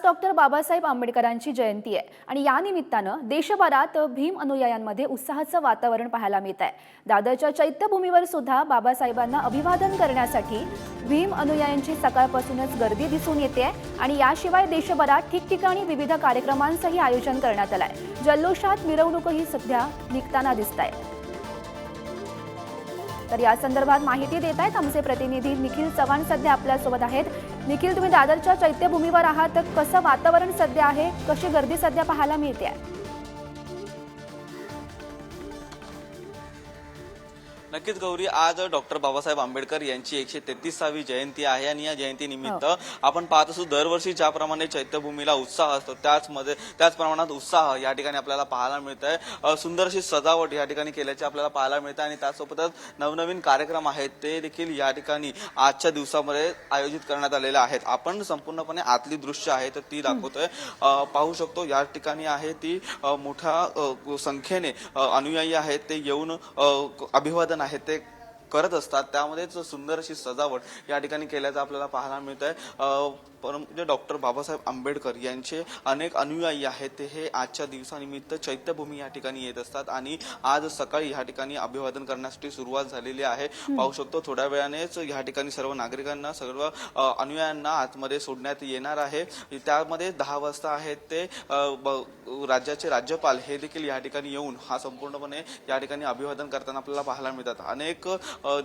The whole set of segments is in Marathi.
आज डॉक्टर बाबासाहेब आंबेडकरांची जयंती आहे. आणि या निमित्तानं देशभरात भीम अनुयायांमध्ये उत्साहाचं वातावरण पाहायला मिळत आहे दादरच्या चैत्यभूमीवर सुद्धा बाबासाहेबांना अभिवादन करण्यासाठी भीम अनुयायांची सकाळपासूनच गर्दी दिसून येते आणि याशिवाय देशभरात ठिकठिकाणी विविध कार्यक्रमांचंही आयोजन करण्यात आलं आहे जल्लोषात मिरवणूकही सध्या निघताना दिसत आहे तर या संदर्भात माहिती देत आहेत आमचे प्रतिनिधी निखिल चव्हाण सध्या आपल्यासोबत आहेत. निखिल तुम्ही दादरच्या चैत्यभूमीवर आहात. तर कसं वातावरण सध्या आहे? कशी गर्दी सध्या पाहायला मिळते आहे? नक्कीच गौरी आज डॉक्टर बाबासाहेब आंबेडकर यांची एकशे तेहतीसावी जयंती आहे आणि या जयंतीनिमित्त आपण पाहत असू दरवर्षी ज्याप्रमाणे चैत्यभूमीला उत्साह असतो त्याचमध्ये त्याच प्रमाणात उत्साह या ठिकाणी आपल्याला पाहायला मिळत आहे सुंदर अशी सजावट या ठिकाणी केल्याची आपल्याला पाहायला मिळते आणि त्यासोबतच नवनवीन कार्यक्रम आहेत ते देखील या ठिकाणी आजच्या दिवसामध्ये आयोजित करण्यात आलेले आहेत. आपण संपूर्णपणे आतली दृश्य आहे तर ती दाखवतोय. पाहू शकतो या ठिकाणी आहे ती मोठ्या संख्येने अनुयायी आहेत. ते येऊन अभिवादन आहे ते करत असतात त्यामध्येच सुंदर अशी सजावट या ठिकाणी केल्याचं आपल्याला पाहायला मिळत आहे परंतु डॉक्टर बाबासाहेब आंबेडकर यांचे अनेक अनुयायी आहेत ते हे आजच्या दिवसानिमित्त चैत्यभूमी या ठिकाणी येत असतात आणि आज सकाळी या ठिकाणी अभिवादन करण्यासाठी सुरुवात झालेली आहे. पाहू शकतो थोड्या वेळानेच या ठिकाणी सर्व नागरिकांना सर्व अनुयायांना आतमध्ये सोडण्यात येणार आहे. त्यामध्ये दहा वाजता आहेत ते राज्याचे राज्यपाल हे देखील या ठिकाणी येऊन हा संपूर्णपणे या ठिकाणी अभिवादन करताना आपल्याला पाहायला मिळतात. अनेक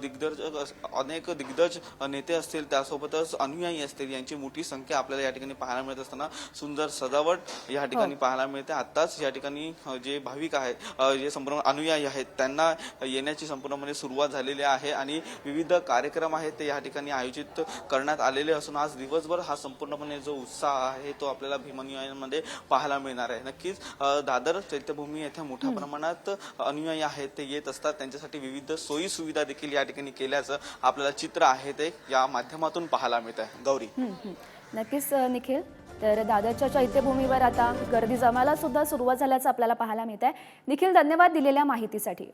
दिग्दर्शक अनेक दिग्गज नेते असतील त्यासोबतच अनुयायी असतील यांची मोठी संख्या आपल्याला या ठिकाणी पाहायला मिळत असताना सुंदर सजावट या ठिकाणी पाहायला मिळते. आताच या ठिकाणी जे भाविक आहेत जे संपूर्ण अनुयायी आहेत त्यांना येण्याची संपूर्णपणे सुरुवात झालेली आहे आणि विविध कार्यक्रम आहेत ते या ठिकाणी आयोजित करण्यात आलेले असून आज दिवसभर हा संपूर्णपणे जो उत्साह आहे तो आपल्याला भीमनुयायांमध्ये पाहायला मिळणार आहे. नक्कीच दादर चैत्यभूमी येथे मोठ्या प्रमाणात अनुयायी आहेत ते येत असतात. त्यांच्यासाठी विविध सोयी सुविधा देखील या ठिकाणी केल्याचं आपल्याला चित्र आहे ते या माध्यमातून पाहायला मिळत आहे. गौरी. नक्कीच निखिल. तर दादरच्या चैत्यभूमीवर आता गर्दी जमायला सुद्धा सुरुवात झाल्याचं आपल्याला पाहायला मिळत आहे निखिल धन्यवाद दिलेल्या माहितीसाठी.